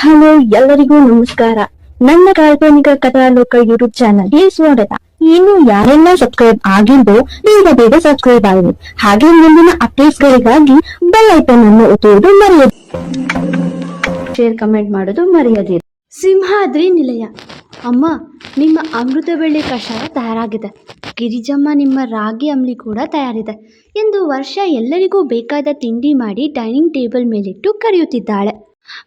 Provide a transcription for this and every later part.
Hello, ಎಲ್ಲರಿಗೂ ನಮಸ್ಕಾರ. ನನ್ನ ಕಾಲ್ಪನಿಕ ಕಥಾಲೋಕ ಯೂಟ್ಯೂಬ್ ಚಾನಲ್ಗೆ ಸ್ವಾಗತ. ಇನ್ನು ಯಾರೆಲ್ಲ ಸಬ್ಸ್ಕ್ರೈಬ್ ಆಗಿದ್ದು ಬೇಗ ಬೇಗ ಸಬ್ಸ್ಕ್ರೈಬ್ ಆಗಿದೆ ಹಾಗೆ ಮುಂದಿನ ಅಪ್ಡೇಟ್ಸ್ ಗಳಿಗಾಗಿ ಬೆಲ್ ಐಕನ್ ಅನ್ನು ಒತ್ತುವುದು ಮರೆಯದು ಶೇರ್ ಕಮೆಂಟ್ ಮಾಡೋದು ಮರೆಯದಿರಿ. ಸಿಂಹಾದ್ರಿ ನಿಲಯ. ಅಮ್ಮ, ನಿಮ್ಮ ಅಮೃತ ಬೆಳ್ಳಿ ಕಷಾಯ ತಯಾರಾಗಿದೆ. ಗಿರಿಜಮ್ಮ ನಿಮ್ಮ ರಾಗಿ ಅಂಬ್ಲಿ ಕೂಡ ತಯಾರಿದೆ ಎಂದು ವರ್ಷ ಎಲ್ಲರಿಗೂ ಬೇಕಾದ ತಿಂಡಿ ಮಾಡಿ ಡೈನಿಂಗ್ ಟೇಬಲ್ ಮೇಲಿಟ್ಟು ಕರೆಯುತ್ತಿದ್ದಾಳೆ.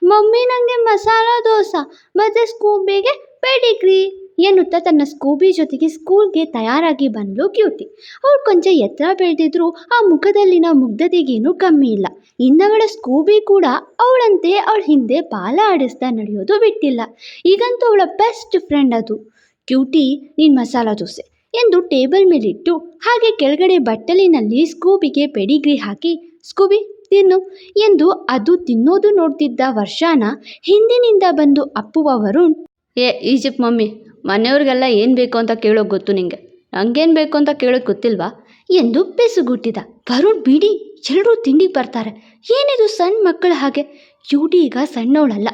ಮಮ್ಮಿ ನನಗೆ ಮಸಾಲ ದೋಸೆ ಮತ್ತು ಸ್ಕೂಬಿಗೆ ಪೆಡಿಗ್ರಿ ಎನ್ನುತ್ತಾ ತನ್ನ ಸ್ಕೂಬಿ ಜೊತೆಗೆ ಸ್ಕೂಲ್ಗೆ ತಯಾರಾಗಿ ಬಂದಳು ಕ್ಯೂಟಿ ಅವ್ರು ಕೊಂಚ ಎತ್ತರ ಬೆಳೆದಿದ್ರು ಆ ಮುಖದಲ್ಲಿನ ಮುಗ್ಧತೆಗೇನು ಕಮ್ಮಿ ಇಲ್ಲ. ಇನ್ನವಳ ಸ್ಕೂಬಿ ಕೂಡ ಅವಳಂತೆ ಅವಳ ಹಿಂದೆ ಬಾಲ ಆಡಿಸ್ತಾ ನಡೆಯೋದು ಬಿಟ್ಟಿಲ್ಲ. ಈಗಂತೂ ಅವಳ ಬೆಸ್ಟ್ ಫ್ರೆಂಡ್ ಅದು. ಕ್ಯೂಟಿ ನೀನು ಮಸಾಲ ದೋಸೆ ಎಂದು ಟೇಬಲ್ ಮೇಲಿಟ್ಟು ಹಾಗೆ ಕೆಳಗಡೆ ಬಟ್ಟಲಿನಲ್ಲಿ ಸ್ಕೂಬಿಗೆ ಪೆಡಿಗ್ರಿ ಹಾಕಿ, ಸ್ಕೂಬಿ ತಿನ್ನು ಎಂದು ಅದು ತಿನ್ನೋದು ನೋಡ್ತಿದ್ದ ವರ್ಷಾನ ಹಿಂದಿನಿಂದ ಬಂದು ಅಪ್ಪುವ ವರುಣ್, ಏ, ಈಜಿಪ್ಟ್ ಮಮ್ಮಿ, ಮನೆಯವ್ರಿಗೆಲ್ಲ ಏನು ಬೇಕು ಅಂತ ಕೇಳೋಕೆ ಗೊತ್ತು ನಿಂಗೆ? ನಂಗೇನು ಬೇಕು ಅಂತ ಕೇಳೋಕೆ ಗೊತ್ತಿಲ್ವಾ? ಎಂದು ಬೆಸುಗುಟ್ಟಿದ. ವರುಣ್, ಬಿಡಿ ಎಲ್ಲರೂ ತಿಂಡಿಗೆ ಬರ್ತಾರೆ. ಏನಿದು ಸಣ್ಣ ಮಕ್ಕಳ ಹಾಗೆ? ಯುಡಿ ಈಗ ಸಣ್ಣವಳಲ್ಲ,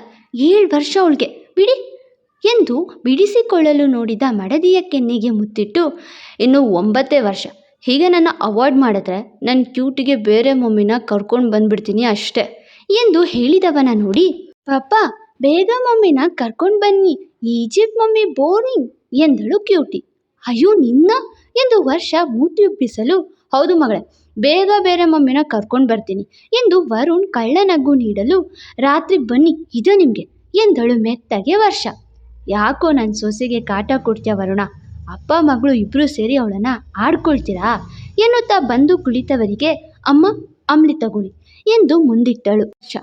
ಏಳು ವರ್ಷ ಅವಳಿಗೆ. ಬಿಡಿ, ಎಂದು ಬಿಡಿಸಿಕೊಳ್ಳಲು ನೋಡಿದ ಮಡದಿಯ ಕೆನ್ನೆಗೆ ಮುತ್ತಿಟ್ಟು, ಇನ್ನು ಒಂಬತ್ತೇ ವರ್ಷ ಹೀಗೆ ನನ್ನ ಅವಾಯ್ಡ್ ಮಾಡಿದ್ರೆ ನನ್ನ ಕ್ಯೂಟಿಗೆ ಬೇರೆ ಮಮ್ಮಿನ ಕರ್ಕೊಂಡು ಬಂದ್ಬಿಡ್ತೀನಿ ಅಷ್ಟೇ. ಎಂದು ಹೇಳಿದವನ ನೋಡಿ, ಪಾಪ, ಬೇಗ ಮಮ್ಮಿನ ಕರ್ಕೊಂಡು ಬನ್ನಿ. ಈಜಿಪ್ಟ್ ಮಮ್ಮಿ ಬೋರಿಂಗ್ ಎಂದಳು ಕ್ಯೂಟಿ ಅಯ್ಯೋ, ನಿನ್ನ? ಎಂದು ವರ್ಷ ಮೂತಿಯುಬ್ಬಿಸಲು ಹೌದು ಮಗಳೇ, ಬೇಗ ಬೇರೆ ಮಮ್ಮಿನ ಕರ್ಕೊಂಡು ಬರ್ತೀನಿ, ಎಂದು ವರುಣ್ ಕಳ್ಳನಗು ನೀಡಲು, ರಾತ್ರಿ ಬನ್ನಿ, ಇದು ನಿಮಗೆ, ಎಂದಳು ಮೆತ್ತಗೆ ವರ್ಷ. ಯಾಕೋ ನನ್ನ ಸೊಸೆಗೆ ಕಾಟ ಕೊಡ್ತೀಯ ವರುಣ? ಅಪ್ಪ, ಮಗಳು ಇಬ್ಬರೂ ಸೇರಿ ಅವಳನ್ನ ಆಡ್ಕೊಳ್ತೀರಾ? ಎನ್ನುತ್ತಾ ಬಂದು ಕುಳಿತವರಿಗೆ ಅಮ್ಮ, ಅಂಬ್ಲಿ ತಗೊಳ್ಳಿ ಎಂದು ಮುಂದಿಟ್ಟಳು. ಶ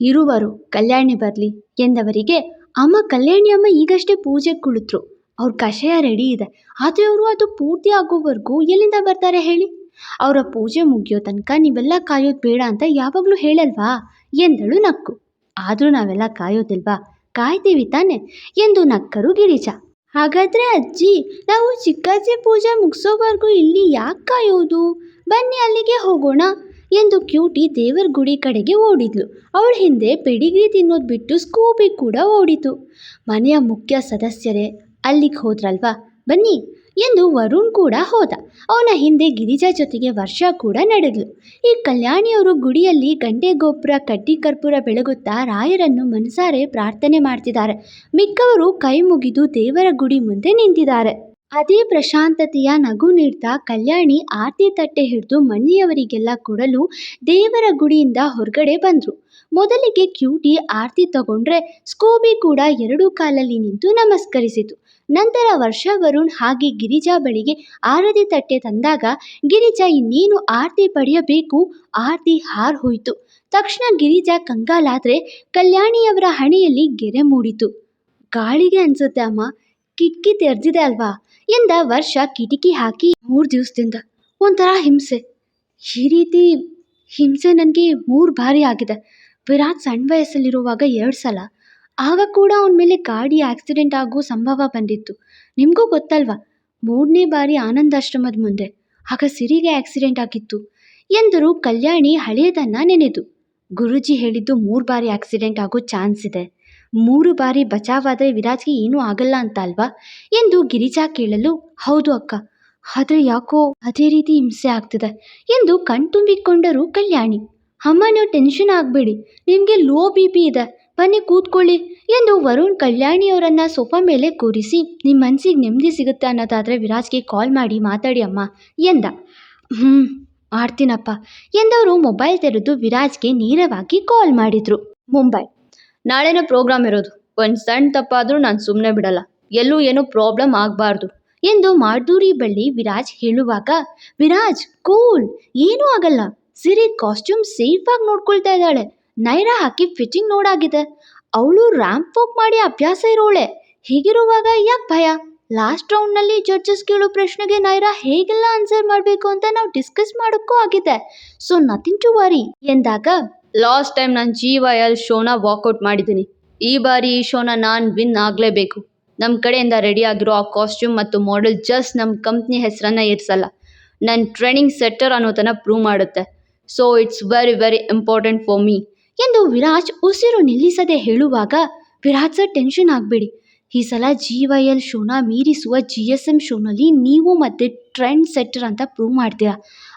ಇರುವರು ಕಲ್ಯಾಣಿ ಬರಲಿ ಎಂದವರಿಗೆ ಅಮ್ಮ, ಕಲ್ಯಾಣಿ ಅಮ್ಮ ಈಗಷ್ಟೇ ಪೂಜೆ ಕುಳಿತರು. ಅವ್ರ ಕಷಾಯ ರೆಡಿ ಇದೆ. ಆದರೆ ಅವರು ಅದು ಪೂರ್ತಿ ಆಗೋವರೆಗೂ ಎಲ್ಲಿಂದ ಬರ್ತಾರೆ ಹೇಳಿ? ಅವರ ಪೂಜೆ ಮುಗಿಯೋ ತನಕ ನೀವೆಲ್ಲ ಕಾಯೋದು ಬೇಡ ಅಂತ ಯಾವಾಗಲೂ ಹೇಳಲ್ವಾ? ಎಂದಳು ನಕ್ಕು. ಆದರೂ ನಾವೆಲ್ಲ ಕಾಯೋದಿಲ್ವಾ? ಕಾಯ್ತೀವಿ ತಾನೆ ಎಂದು ನಕ್ಕರು ಗಿರಿಜ. ಹಾಗಾದರೆ ಅಜ್ಜಿ, ನಾವು ಚಿಕ್ಕಜ್ಜಿ ಪೂಜೆ ಮುಗಿಸೋವರೆಗೂ ಇಲ್ಲಿ ಯಾಕೆ ಕಾಯೋದು? ಬನ್ನಿ ಅಲ್ಲಿಗೆ ಹೋಗೋಣ ಎಂದು ಕ್ಯೂಟಿ ದೇವರ ಗುಡಿ ಕಡೆಗೆ ಓಡಿದ್ಲು. ಅವಳ ಹಿಂದೆ ಪೆಡಿಗ್ರಿ ತಿನ್ನೋದು ಬಿಟ್ಟು ಸ್ಕೂಬಿ ಕೂಡ ಓಡಿತು. ಮನೆಯ ಮುಖ್ಯ ಸದಸ್ಯರೇ, ಅಲ್ಲಿಗೆ ಹೋದ್ರಲ್ವಾ? ಬನ್ನಿ. ಎಂದು ವರುಣ್ ಕೂಡ ಹೋದ. ಅವನ ಹಿಂದೆ ಗಿರಿಜಾ ಜೊತೆಗೆ ವರ್ಷ ಕೂಡ ನಡೆದ್ಲು. ಈ ಕಲ್ಯಾಣಿಯವರು ಗುಡಿಯಲ್ಲಿ ಗಂಟೆ ಗೋಪುರ ಕಡ್ಡಿ ಕರ್ಪೂರ ಬೆಳಗುತ್ತಾ ರಾಯರನ್ನು ಮನಸಾರೆ ಪ್ರಾರ್ಥನೆ ಮಾಡ್ತಿದ್ದಾರೆ. ಮಿಕ್ಕವರು ಕೈ ಮುಗಿದು ದೇವರ ಗುಡಿ ಮುಂದೆ ನಿಂತಿದ್ದಾರೆ. ಅದೇ ಪ್ರಶಾಂತತೆಯ ನಗು ನೀಡ್ತಾ ಕಲ್ಯಾಣಿ ಆರತಿ ತಟ್ಟೆ ಹಿಡಿದು ಮನೆಯವರಿಗೆಲ್ಲ ಕೊಡಲು ದೇವರ ಗುಡಿಯಿಂದ ಹೊರಗಡೆ ಬಂದರು. ಮೊದಲಿಗೆ ಕ್ಯೂಟಿ ಆರತಿ ತಗೊಂಡ್ರೆ ಸ್ಕೂಬಿ ಕೂಡ ಎರಡೂ ಕಾಲಲ್ಲಿ ನಿಂತು ನಮಸ್ಕರಿಸಿತು. ನಂತರ ವರ್ಷ ವರುಣ್ ಹಾಗೆ ಗಿರಿಜಾ ಬಳಿಗೆ ಆರತಿ ತಟ್ಟೆ ತಂದಾಗ, ಗಿರಿಜಾ ಇನ್ನೇನು ಆರತಿ ಪಡೆಯಬೇಕು? ಆರತಿ ಹಾರ್ ಹೋಯಿತು. ತಕ್ಷಣ ಗಿರಿಜಾ ಕಂಗಾಲಾದ್ರೆ ಕಲ್ಯಾಣಿಯವರ ಹಣೆಯಲ್ಲಿ ಗೆರೆ ಮೂಡಿತು. ಗಾಳಿಗೆ ಅನ್ಸುತ್ತೆ ಅಮ್ಮ, ಕಿಟಕಿ ತೆರೆದಿದೆ ಅಲ್ವಾ? ಎಂದ ವರ್ಷ ಕಿಟಕಿ ಹಾಕಿ ಮೂರು ದಿವಸದಿಂದ. ಒಂಥರ ಹಿಂಸೆ. ಈ ರೀತಿ ಹಿಂಸೆ ನನಗೆ ಮೂರು ಬಾರಿ ಆಗಿದೆ. ವಿರಾಟ್ ಸಣ್ಣ ವಯಸ್ಸಲ್ಲಿರುವಾಗ ಎರಡು ಸಲ. ಆಗ ಕೂಡ ಅವನ ಮೇಲೆ ಗಾಡಿ ಆಕ್ಸಿಡೆಂಟ್ ಆಗೋ ಸಂಭವ ಬಂದಿತ್ತು. ನಿಮಗೂ ಗೊತ್ತಲ್ವಾ? ಮೂರನೇ ಬಾರಿ ಆನಂದಾಶ್ರಮದ ಮುಂದೆ. ಆಗ ಸಿರಿಗೆ ಆಕ್ಸಿಡೆಂಟ್ ಆಗಿತ್ತು. ಎಂದರು ಕಲ್ಯಾಣಿ ಹಳೆಯದನ್ನ ನೆನೆದು. ಗುರೂಜಿ ಹೇಳಿದ್ದು ಮೂರು ಬಾರಿ ಆಕ್ಸಿಡೆಂಟ್ ಆಗೋ ಚಾನ್ಸ್ ಇದೆ. ಮೂರು ಬಾರಿ ಬಚಾವಾದರೆ ವಿರಾಜ್ಗೆ ಏನೂ ಆಗಲ್ಲ ಅಂತ ಅಲ್ವಾ ಎಂದು ಗಿರಿಜಾ ಕೇಳಲು, ಹೌದು ಅಕ್ಕ. ಆದರೆ ಯಾಕೋ ಅದೇ ರೀತಿ ಹಿಂಸೆ ಆಗ್ತಿದೆ ಎಂದು ಕಣ್ತುಂಬಿಕೊಂಡರು ಕಲ್ಯಾಣಿ. ಅಮ್ಮ ನೀವು ಟೆನ್ಷನ್ ಆಗಬೇಡಿ. ನಿಮಗೆ ಲೋ ಬಿ ಪಿ ಇದೆ. ಬನ್ನಿ ಕೂತ್ಕೊಳ್ಳಿ ಎಂದು ವರುಣ್ ಕಲ್ಯಾಣಿಯವರನ್ನ ಸೋಫಾ ಮೇಲೆ ಕೂರಿಸಿ ನಿಮ್ಮ ಮನಸ್ಸಿಗೆ ನೆಮ್ಮದಿ ಸಿಗುತ್ತೆ ಅನ್ನೋದಾದರೆ ವಿರಾಜ್ಗೆ ಕಾಲ್ ಮಾಡಿ ಮಾತಾಡಿ ಅಮ್ಮ ಎಂದ. ಹ್ಞೂ ಮಾಡ್ತೀನಪ್ಪ ಎಂದವರು ಮೊಬೈಲ್ ತೆರೆದು ವಿರಾಜ್ಗೆ ನೇರವಾಗಿ ಕಾಲ್ ಮಾಡಿದರು. ಮುಂಬೈ. ನಾಳೆನೇ ಪ್ರೋಗ್ರಾಮ್ ಇರೋದು. ಒಂದು ಸಣ್ಣ ತಪ್ಪಾದರೂ ನಾನು ಸುಮ್ಮನೆ ಬಿಡಲ್ಲ. ಎಲ್ಲೂ ಏನೂ ಪ್ರಾಬ್ಲಮ್ ಆಗಬಾರ್ದು ಎಂದು ಮಾಡ್ದೂರಿ ಬಳ್ಳಿ ವಿರಾಜ್ ಹೇಳುವಾಗ, ವಿರಾಜ್ ಕೂಲ್ ಏನೂ ಆಗಲ್ಲ. ಸಿರಿ ಕಾಸ್ಟ್ಯೂಮ್ ಸೇಫಾಗಿ ನೋಡ್ಕೊಳ್ತಾ ಇದ್ದಾಳೆ. ನೈರಾ ಹಾಕಿ ಫಿಟ್ಟಿಂಗ್ ನೋಡಾಗಿದೆ. ಅವಳು ರ್ಯಾಂಪ್ ವಾಕ್ ಮಾಡಿ ಅಭ್ಯಾಸ ಇರೋಳೆ. ಹೀಗಿರುವಾಗ ಯಾಕೆ ಭಯ? ಲಾಸ್ಟ್ ರೌಂಡ್ನಲ್ಲಿ ಜಡ್ಜಸ್ ಕೇಳೋ ಪ್ರಶ್ನೆಗೆ ನೈರಾ ಹೇಗೆಲ್ಲ ಆನ್ಸರ್ ಮಾಡಬೇಕು ಅಂತ ನಾವು ಡಿಸ್ಕಸ್ ಮಾಡೋಕ್ಕೂ ಆಗಿದೆ. ಸೊ ನಥಿಂಗ್ ಟು ವರಿ ಎಂದಾಗ ಲಾಸ್ಟ್ ಟೈಮ್ ನಾನು ಜಿ ವೈ ಎಲ್ ಶೋನ ವಾಕೌಟ್ ಮಾಡಿದ್ದೀನಿ. ಈ ಬಾರಿ ಈ ಶೋನ ನಾನು ವಿನ್ ಆಗಲೇಬೇಕು. ನಮ್ಮ ಕಡೆಯಿಂದ ರೆಡಿ ಆಗಿರೋ ಆ ಕಾಸ್ಟ್ಯೂಮ್ ಮತ್ತು ಮಾಡೆಲ್ ಜಸ್ಟ್ ನಮ್ಮ ಕಂಪ್ನಿ ಹೆಸರನ್ನ ಇರಿಸಲ್ಲ ನನ್ನ ಟ್ರೈನಿಂಗ್ ಸೆಟ್ಟರ್ ಅನ್ನೋದನ್ನು ಪ್ರೂವ್ ಮಾಡುತ್ತೆ. So it's very very important for me ಎಂದು ವಿರಾಜ್ ಉಸಿರು ನಿಲ್ಲಿಸದೆ ಹೇಳುವಾಗ, ವಿರಾಜ್ ಸರ್ ಟೆನ್ಷನ್ ಆಗಬೇಡಿ. ಈ ಸಲ ಜಿ ವೈ ಎಲ್ ಶೋನ ಮೀರಿಸುವ ಜಿ ಎಸ್ ಎಂ ಶೋನಲ್ಲಿ ನೀವು ಮತ್ತೆ ಟ್ರೆಂಡ್ ಸೆಟ್ಟರ್ ಅಂತ ಪ್ರೂವ್ ಮಾಡ್ತೀರಾ?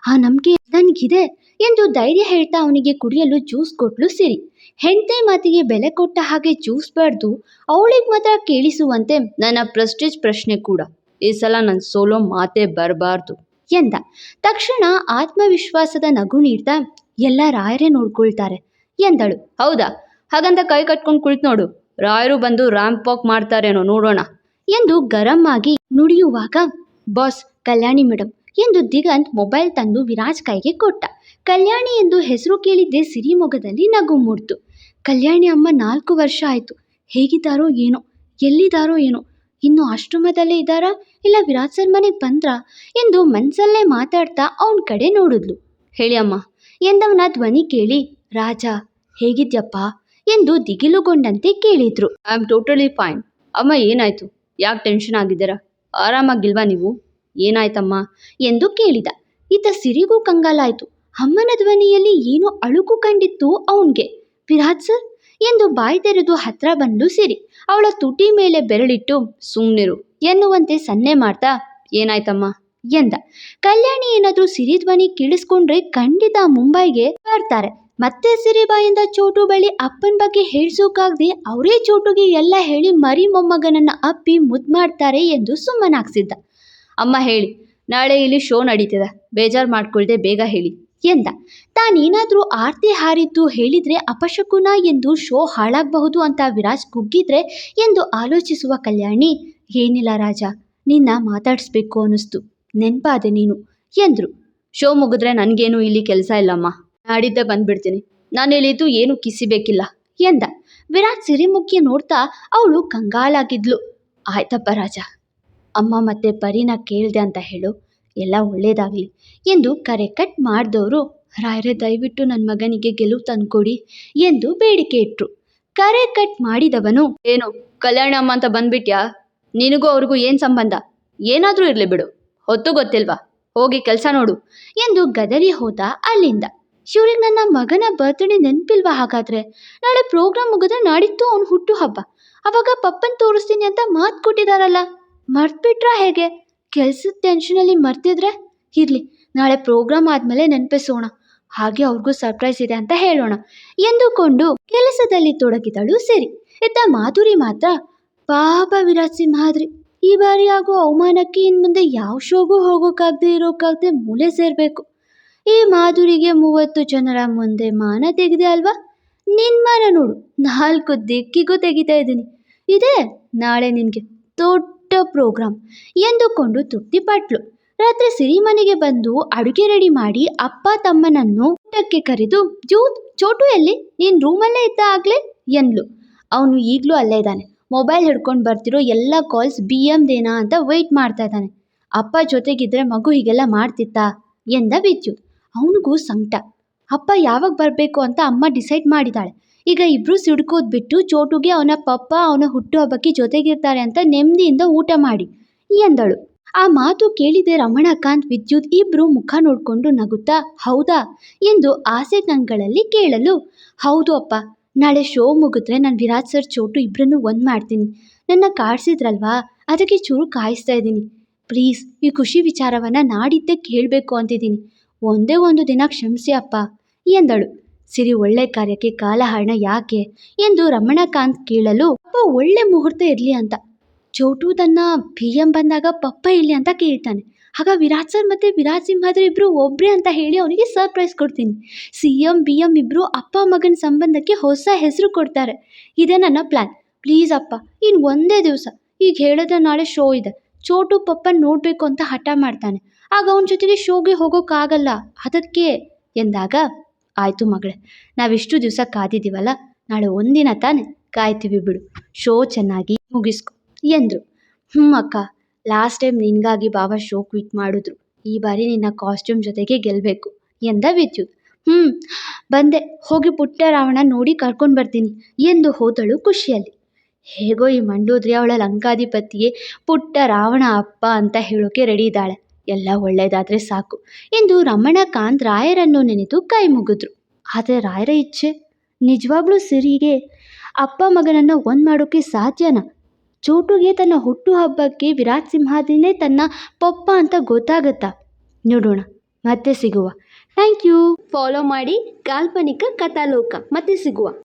ಆ ನಂಬಿಕೆ ನನಗಿದೆ ಎಂದು ಧೈರ್ಯ ಹೇಳ್ತಾ ಅವನಿಗೆ ಕುಡಿಯಲು ಜ್ಯೂಸ್ ಕೊಟ್ಲು ಸಿರಿ. ಹೆಂಡತಿ ಮಾತಿಗೆ ಬೆಲೆ ಕೊಟ್ಟ ಹಾಗೆ ಜ್ಯೂಸ್ ಬಡ್ದು ಅವಳಿಗೆ ಮಾತ್ರ ಕೇಳಿಸುವಂತೆ ನನ್ನ ಪ್ರೆಸ್ಟೇಜ್ ಪ್ರಶ್ನೆ ಕೂಡ. ಈ ಸಲ ನನ್ನ ಸೋಲೋ ಮಾತೇ ಬರಬಾರ್ದು ಎಂದ. ತಕ್ಷಣ ಆತ್ಮವಿಶ್ವಾಸದ ನಗು ನೀಡ್ತಾ ಎಲ್ಲ ರಾಯರೇ ನೋಡ್ಕೊಳ್ತಾರೆ. ಎಂದಳು. ಹೌದಾ? ಹಾಗಂತ ಕೈ ಕಟ್ಕೊಂಡು ಕುಳಿತು ನೋಡು. ರಾಯರು ಬಂದು ರ್ಯಾಂಪ್ ವಾಕ್ ಮಾಡ್ತಾರೇನೋ ನೋಡೋಣ ಎಂದು ಗರಂ ಆಗಿ ನುಡಿಯುವಾಗ, ಬಾಸ್, ಕಲ್ಯಾಣಿ ಮೇಡಮ್ ಎಂದು ದಿಗಂತ್ ಮೊಬೈಲ್ ತಂದು ವಿರಾಜ್ ಕೈಗೆ ಕೊಟ್ಟ. ಕಲ್ಯಾಣಿ ಎಂದು ಹೆಸರು ಕೇಳಿದ್ದೆ ಸಿರಿ ಮೊಗದಲ್ಲಿ ನಗು ಮೂಡ್ತು. ಕಲ್ಯಾಣಿ ಅಮ್ಮ, ನಾಲ್ಕು ವರ್ಷ ಆಯಿತು. ಹೇಗಿದ್ದಾರೋ ಏನೋ, ಎಲ್ಲಿದ್ದಾರೋ ಏನೋ, ಇನ್ನು ಆಶ್ರಮದಲ್ಲೇ ಇದ್ದಾರಾ, ಇಲ್ಲ ವಿರಾಜ್ ಸರ್ ಮನೆಗೆ ಬಂದ್ರಾ? ಎಂದು ಮನ್ಸಲ್ಲೇ ಮಾತಾಡ್ತಾ ಅವನ ಕಡೆ ನೋಡಿದ್ಲು. ಹೇಳಿ ಅಮ್ಮ, ಎಂದವನ ಧ್ವನಿ ಕೇಳಿ ರಾಜ, ಹೇಗಿದ್ಯಪ್ಪ? ಎಂದು ದಿಗಿಲುಗೊಂಡಂತೆ ಕೇಳಿದ್ರು. ಐ ಆಮ್ ಟೋಟಲಿ ಫೈನ್ ಅಮ್ಮ, ಏನಾಯ್ತು? ಯಾಕೆ ಟೆನ್ಷನ್ ಆಗಿದ್ದೀರ? ಆರಾಮಾಗಿಲ್ವಾ ನೀವು? ಏನಾಯ್ತಮ್ಮ? ಎಂದು ಕೇಳಿದ. ಈತ ಸಿರಿಗೂ ಕಂಗಾಲಾಯ್ತು. ಅಮ್ಮನ ಧ್ವನಿಯಲ್ಲಿ ಏನೋ ಅಳುಕು ಕಂಡಿತ್ತು ಅವನಿಗೆ. ವಿರಾಜ್ ಸರ್? ಎಂದು ಬಾಯಿ ತೆರೆದು ಹತ್ರ ಬಂದು ಸಿರಿ. ಅವಳ ತುಟಿ ಮೇಲೆ ಬೆರಳಿಟ್ಟು, ಸುಮ್ನಿರು. ಎನ್ನುವಂತೆ ಸನ್ನೆ ಮಾಡ್ತಾ, ಏನಾಯ್ತಮ್ಮ? ಎಂದ. ಕಲ್ಯಾಣಿ ಏನಾದ್ರೂ ಸಿರಿ ಧ್ವನಿ ಕೇಳಿಸ್ಕೊಂಡ್ರೆ ಖಂಡಿತ ಮುಂಬೈಗೆ ಬರ್ತಾರೆ. ಮತ್ತೆ ಸಿರಿಬಾಯಿಂದ ಚೋಟು ಬಳಿ ಅಪ್ಪನ ಬಗ್ಗೆ ಹೇಳ್ಸೋಕಾಗ್ದೆ ಅವರೇ ಚೋಟುಗೆ ಎಲ್ಲ ಹೇಳಿ ಮರಿ ಮೊಮ್ಮಗನನ್ನ ಅಪ್ಪಿ ಮುದ್ದು ಮಾಡ್ತಾರೆ ಎಂದು ಸುಮ್ಮನಾಗ್ಸಿದ್ದ. ಅಮ್ಮ ಹೇಳಿ, ನಾಳೆ ಇಲ್ಲಿ ಶೋ ನಡೀತದ, ಬೇಜಾರು ಮಾಡ್ಕೊಳ್ದೆ ಬೇಗ ಹೇಳಿ ಎಂದ. ತಾನೇನಾದರೂ ಆರ್ತಿ ಹಾರಿದ್ದು ಹೇಳಿದ್ರೆ ಅಪಶಕುನ ಎಂದು ಶೋ ಹಾಳಾಗಬಹುದು ಅಂತ ವಿರಾಜ್ ಕುಗ್ಗಿದ್ರೆ ಎಂದು ಆಲೋಚಿಸುವ ಕಲ್ಯಾಣಿ, ಏನಿಲ್ಲ ರಾಜ, ನಿನ್ನ ಮಾತಾಡಿಸ್ಬೇಕು ಅನ್ನಿಸ್ತು. ನೆನ್ಪಾದೆ ನೀನು ಎಂದರು. ಶೋ ಮುಗಿದ್ರೆ ನನಗೇನು ಇಲ್ಲಿ ಕೆಲಸ ಇಲ್ಲಮ್ಮ. ನಾಡಿದ್ದೆ ಬಂದ್ಬಿಡ್ತೀನಿ. ನಾನು ಹೇಳಿದ್ದು ಏನು ಕಿಸಿಬೇಕಿಲ್ಲ ಎಂದ. ವಿರಾಟ್ ಸಿರಿಮುಖಿ ನೋಡ್ತಾ ಅವಳು ಕಂಗಾಲಾಗಿದ್ಲು. ಆಯ್ತಪ್ಪ ರಾಜ, ಅಮ್ಮ ಮತ್ತೆ ಪರಿನ ಕೇಳ್ದೆ ಅಂತ ಹೇಳು. ಎಲ್ಲ ಒಳ್ಳೇದಾಗಲಿ ಎಂದು ಕರೆ ಕಟ್ ಮಾಡಿದವರು, ರಾಯರೇ ದಯವಿಟ್ಟು ನನ್ನ ಮಗನಿಗೆ ಗೆಲುವು ತಂದ್ಕೊಡಿ ಎಂದು ಬೇಡಿಕೆ ಇಟ್ರು. ಕರೆ ಕಟ್ ಮಾಡಿದವನು, ಏನು, ಕಲ್ಯಾಣ ಅಮ್ಮ ಅಂತ ಬಂದ್ಬಿಟ್ಯಾ? ನಿನಗೂ ಅವ್ರಿಗೂ ಏನು ಸಂಬಂಧ? ಏನಾದರೂ ಇರಲಿ ಬಿಡು. ಹೊತ್ತು ಗೊತ್ತಿಲ್ವಾ? ಹೋಗಿ ಕೆಲಸ ನೋಡು ಎಂದು ಗದರಿ ಹೋದ ಅಲ್ಲಿಂದ. ಇವ್ರಿಗೆ ನನ್ನ ಮಗನ ಬರ್ತ್ಡೇ ನೆನಪಿಲ್ವಾ ಹಾಗಾದ್ರೆ? ನಾಳೆ ಪ್ರೋಗ್ರಾಮ್ ಮುಗಿದ್ರೆ ನಾಡಿತ್ತು ಅವ್ನು ಹುಟ್ಟು ಹಬ್ಬ ಅವಾಗ ಪಪ್ಪನ್ ತೋರಿಸ್ತೀನಿ ಅಂತ ಮಾತು ಕೊಟ್ಟಿದಾರಲ್ಲ. ಮರ್ತ್ಬಿಟ್ರಾ ಹೇಗೆ? ಕೆಲ್ಸದ ಟೆನ್ಷನಲ್ಲಿ ಮರ್ತಿದ್ರೆ? ಇರಲಿ, ನಾಳೆ ಪ್ರೋಗ್ರಾಮ್ ಆದಮೇಲೆ ನೆನಪಿಸೋಣ. ಹಾಗೆ ಅವ್ರಿಗೂ ಸರ್ಪ್ರೈಸ್ ಇದೆ ಅಂತ ಹೇಳೋಣ. ಎಂದುಕೊಂಡು ಕೆಲಸದಲ್ಲಿ ತೊಡಗಿದಳು ಸರಿ. ಇದ್ದ ಮಾಧುರಿ ಮಾತ್ರ, ಪಾಪ ವಿರಾಟ್ ಸಿಂಹಾದ್ರಿ ಈ ಬಾರಿ ಆಗೋ ಅವಮಾನಕ್ಕೆ ಇನ್ನು ಮುಂದೆ ಯಾವ ಶೋಗೂ ಹೋಗೋಕ್ಕಾಗದೆ ಇರೋಕ್ಕಾಗದೆ ಮೂಲೆ ಸೇರಬೇಕು. ಈ ಮಾಧುರಿಗೆ ಮೂವತ್ತು ಜನರ ಮುಂದೆ ಮಾನ ತೆಗೆದೆ ಅಲ್ವಾ? ನಿನ್ನ ಮಾನ ನೋಡು, ನಾಲ್ಕು ದಿಕ್ಕಿಗೂ ತೆಗಿತಾ ಇದ್ದೀನಿ. ಇದೇ ನಾಳೆ ನಿನಗೆ ದೊಡ್ಡ ಪ್ರೋಗ್ರಾಮ್ ಎಂದುಕೊಂಡು ತೃಪ್ತಿಪಟ್ಲು ರಾತ್ರಿ ಸಿರಿಮನೆಗೆ ಬಂದು ಅಡುಗೆ ರೆಡಿ ಮಾಡಿ ಅಪ್ಪ ತಮ್ಮನನ್ನು ಊಟಕ್ಕೆ ಕರೆದು, ಜೂತ್, ಚೋಟು ಎಲ್ಲಿ? ನೀನು ರೂಮಲ್ಲೇ ಇದ್ದ ಆಗ್ಲೇ? ಎಂದ್ಲು. ಅವನು ಈಗಲೂ ಅಲ್ಲೇ ಇದ್ದಾನೆ. ಮೊಬೈಲ್ ಹಿಡ್ಕೊಂಡು ಬರ್ತಿರೋ ಎಲ್ಲ ಕಾಲ್ಸ್ ಬಿ ಎಮ್ದೇನಾ ಅಂತ ವೆಯ್ಟ್ ಮಾಡ್ತಾ ಇದ್ದಾನೆ. ಅಪ್ಪ ಜೊತೆಗಿದ್ರೆ ಮಗು ಹೀಗೆಲ್ಲ ಮಾಡ್ತಿತ್ತಾ? ಎಂದ ವಿದ್ಯುತ್. ಅವನಿಗೂ ಸಂಕಟ. ಅಪ್ಪ ಯಾವಾಗ ಬರಬೇಕು ಅಂತ ಅಮ್ಮ ಡಿಸೈಡ್ ಮಾಡಿದಾಳೆ. ಈಗ ಇಬ್ರು ಸಿಡ್ಕೋದ್ ಬಿಟ್ಟು ಚೋಟುಗೆ ಅವನ ಪಪ್ಪ, ಅವನ ಹುಟ್ಟುಹಬ್ಬಕ್ಕೆ ಜೊತೆಗಿರ್ತಾರೆ ಅಂತ ನೆಮ್ಮದಿಯಿಂದ ಊಟ ಮಾಡಿ, ಎಂದಳು. ಆ ಮಾತು ಕೇಳಿದೆ ರಮಣಕಾಂತ್ ವಿದ್ಯುತ್ ಇಬ್ರು ಮುಖ ನೋಡಿಕೊಂಡು ನಗುತ್ತಾ, ಹೌದಾ? ಎಂದು ಆಸೆ ಕಣ್ಗಳಲ್ಲಿ ಕೇಳಲು, ಹೌದು ಅಪ್ಪ, ನಾಳೆ ಶೋ ಮುಗಿದ್ರೆ ನಾನು ವಿರಾಜ್ ಸರ್ ಚೋಟು ಇಬ್ಬರನ್ನು ಒಂದು ಮಾಡ್ತೀನಿ. ನನ್ನ ಕಾಡ್ಸಿದ್ರಲ್ವಾ? ಅದಕ್ಕೆ ಚೂರು ಕಾಯಿಸ್ತಾ ಇದ್ದೀನಿ. ಪ್ಲೀಸ್, ಈ ಖುಷಿ ವಿಚಾರವನ್ನು ನಾಡಿದ್ದೇ ಕೇಳಬೇಕು ಅಂತಿದ್ದೀನಿ. ಒಂದೇ ಒಂದು ದಿನ ಕ್ಷಮಿಸಿ ಅಪ್ಪ, ಎಂದಳು. ಸಿರಿ ಒಳ್ಳೆ ಕಾರ್ಯಕ್ಕೆ ಕಾಲಹರಣ ಯಾಕೆ ಎಂದು ರಮಣಕಾಂತ್ ಕೇಳಲು, ಅಪ್ಪ ಒಳ್ಳೆ ಮುಹೂರ್ತ ಇರಲಿ ಅಂತ. ಚೋಟು ತನ್ನ ಬಿ ಎಂ ಬಂದಾಗ ಪಪ್ಪ ಇಲ್ಲಿ ಅಂತ ಕೇಳ್ತಾನೆ. ಆಗ ವಿರಾಟ್ ಸರ್ ಮತ್ತು ವಿರಾಟ್ ಸಿಂಹಾದ್ರೆ ಇಬ್ಬರು ಒಬ್ಬರೇ ಅಂತ ಹೇಳಿ ಅವನಿಗೆ ಸರ್ಪ್ರೈಸ್ ಕೊಡ್ತೀನಿ. ಸಿ ಎಂ, ಬಿ ಎಂ ಇಬ್ಬರು ಅಪ್ಪ ಮಗನ ಸಂಬಂಧಕ್ಕೆ ಹೊಸ ಹೆಸರು ಕೊಡ್ತಾರೆ. ಇದೇ ನನ್ನ ಪ್ಲ್ಯಾನ್ ಪ್ಲೀಸ್ ಅಪ್ಪ ಇನ್ನು ಒಂದೇ ದಿವಸ. ಈಗ ಹೇಳಿದ್ರೆ ನಾಳೆ ಶೋ ಇದೆ. ಚೋಟು ಪಪ್ಪನ ನೋಡಬೇಕು ಅಂತ ಹಠ ಮಾಡ್ತಾನೆ. ಆಗ ಅವನ ಜೊತೆಗೆ ಶೋಗೆ ಹೋಗೋಕ್ಕಾಗಲ್ಲ. ಅದಕ್ಕೆ ಎಂದಾಗ, ಆಯಿತು ಮಗಳೇ, ನಾವಿಷ್ಟು ದಿವಸ ಕಾದಿದ್ದೀವಲ್ಲ, ನಾಳೆ ಒಂದಿನ ತಾನೆ ಕಾಯ್ತೀವಿ ಬಿಡು. ಶೋ ಚೆನ್ನಾಗಿ ಮುಗಿಸ್ಕೊ. ಎಂದರು. ಹ್ಞೂ ಅಕ್ಕ, ಲಾಸ್ಟ್ ಟೈಮ್ ನಿನಗಾಗಿ ಬಾಬಾ ಶೋ ಕ್ವಿಟ್ ಮಾಡಿದ್ರು. ಈ ಬಾರಿ ನಿನ್ನ ಕಾಸ್ಟ್ಯೂಮ್ ಜೊತೆಗೆ ಗೆಲ್ಲಬೇಕು ಎಂದ ವಿದ್ಯುತ್ ಹ್ಞೂ ಬಂದೆ. ಹೋಗಿ ಪುಟ್ಟ ರಾವಣ ನೋಡಿ ಕರ್ಕೊಂಡು ಬರ್ತೀನಿ. ಎಂದು ಹೋದಳು ಖುಷಿಯಲ್ಲಿ. ಹೇಗೋ ಈ ಮಂಡೋದ್ರಿ ಅವಳ ಲಂಕಾಧಿಪತಿಯೇ ಪುಟ್ಟ ರಾವಣ ಅಪ್ಪ ಅಂತ ಹೇಳೋಕೆ ರೆಡಿ ಇದ್ದಾಳೆ. ಎಲ್ಲ ಒಳ್ಳೆಯದಾದರೆ ಸಾಕು ಎಂದು ರಮಣಕಾಂತ್ ರಾಯರನ್ನು ನೆನೆದು ಕೈ ಮುಗಿದ್ರು. ಆದರೆ ರಾಯರ ಇಚ್ಛೆ? ನಿಜವಾಗ್ಲೂ ಸಿರಿಗೆ? ಅಪ್ಪ ಮಗನನ್ನು ಒಂದು ಮಾಡೋಕ್ಕೆ ಸಾಧ್ಯನಾ? ಚೋಟುಗೆ ತನ್ನ ಹುಟ್ಟುಹಬ್ಬಕ್ಕೆ ವಿರಾಟ್ ಸಿಂಹಾದಿನೇ ತನ್ನ ಪಪ್ಪ ಅಂತ ಗೊತ್ತಾಗತ್ತಾ? ನೋಡೋಣ, ಮತ್ತೆ ಸಿಗುವ. Thank you. ಫಾಲೋ ಮಾಡಿ ಕಾಲ್ಪನಿಕ ಕಥಾಲೋಕ, ಮತ್ತೆ ಸಿಗುವ.